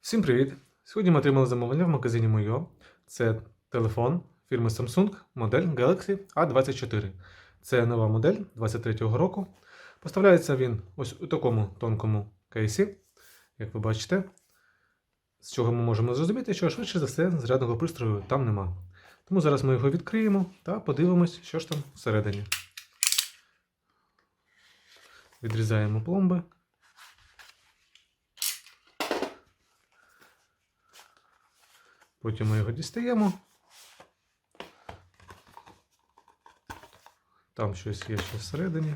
Всім привіт! Сьогодні ми отримали замовлення в магазині Мойо. Це телефон фірми Samsung, модель Galaxy A24. Це нова модель 23-го року. Поставляється він ось у такому тонкому кейсі, як ви бачите. З чого ми можемо зрозуміти, що швидше за все зарядного пристрою там нема. Тому зараз ми його відкриємо та подивимось, що ж там всередині. Відрізаємо пломби. Потім ми його дістаємо. Там щось є ще всередині.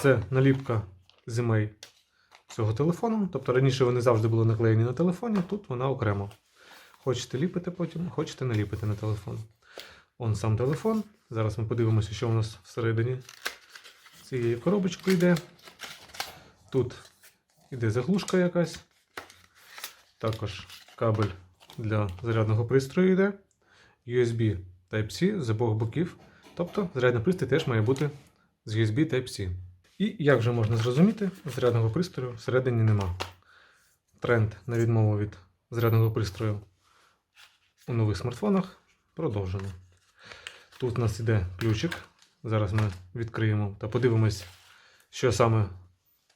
Це наліпка з імей цього телефону. Тобто раніше вони завжди були наклеєні на телефоні, тут вона окремо. Хочете ліпити потім, хочете не ліпити на телефон. Он сам телефон. Зараз ми подивимося, що у нас всередині цієї коробочки йде. Тут іде заглушка якась. Також кабель для зарядного пристрою йде. USB Type-C з обох боків. Тобто зарядний пристрій теж має бути з USB Type-C. І як вже можна зрозуміти, зарядного пристрою всередині нема. Тренд на відмову від зарядного пристрою у нових смартфонах продовжено. Тут у нас іде ключик. Зараз ми відкриємо та подивимось, що саме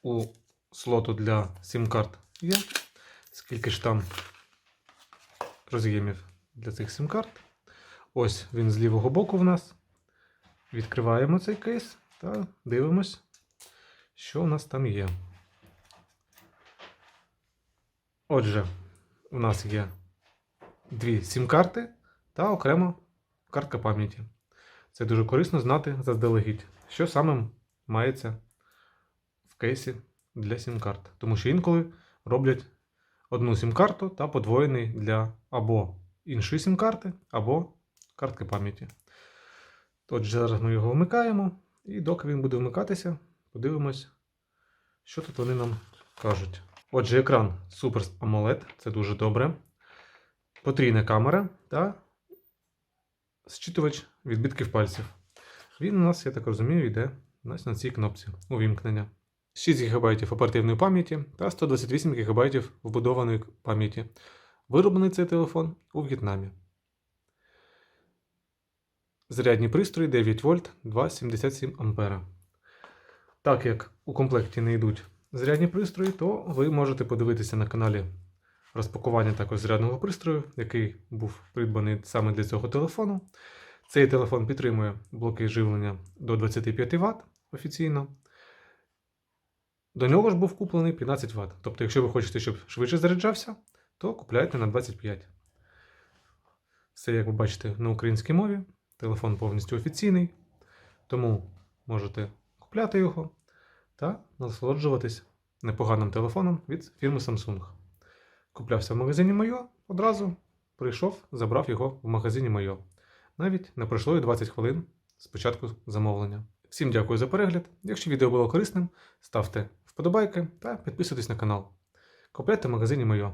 у слоту для сім-карт є. Скільки ж там роз'ємів для цих сім-карт. Ось він з лівого боку в нас. Відкриваємо цей кейс та дивимось, що у нас там є. Отже, у нас є дві сім-карти та окремо картка пам'яті. Це дуже корисно знати заздалегідь, що саме мається в кейсі для сім-карт. Тому що інколи роблять одну сім-карту та подвоєний для або іншої сім-карти, або картки пам'яті. Отже, зараз ми його вмикаємо, і доки він буде вмикатися, подивимось, що тут вони нам кажуть. Отже, екран Super AMOLED, це дуже добре. Потрійна камера та зчитувач відбитків пальців. Він у нас, я так розумію, йде на цій кнопці увімкнення. 6 ГБ оперативної пам'яті та 128 ГБ вбудованої пам'яті. Вироблений цей телефон у В'єтнамі. Зарядні пристрої 9 вольт 2,77 ампера. Так як у комплекті не йдуть зарядні пристрої, то ви можете подивитися на каналі розпакування також зарядного пристрою, який був придбаний саме для цього телефону. Цей телефон підтримує блоки живлення до 25 Вт офіційно. До нього ж був куплений 15 Вт. Тобто, якщо ви хочете, щоб швидше заряджався, то купляйте на 25. Все, як ви бачите, на українській мові. Телефон повністю офіційний. Тому можете купляти його та насолоджуватись непоганим телефоном від фірми Samsung. Куплявся в магазині Мойо, одразу прийшов, забрав його в магазині Мойо. Навіть не пройшло і 20 хвилин з початку замовлення. Всім дякую за перегляд. Якщо відео було корисним, ставте вподобайки та підписуйтесь на канал. Купляйте в магазині Мойо.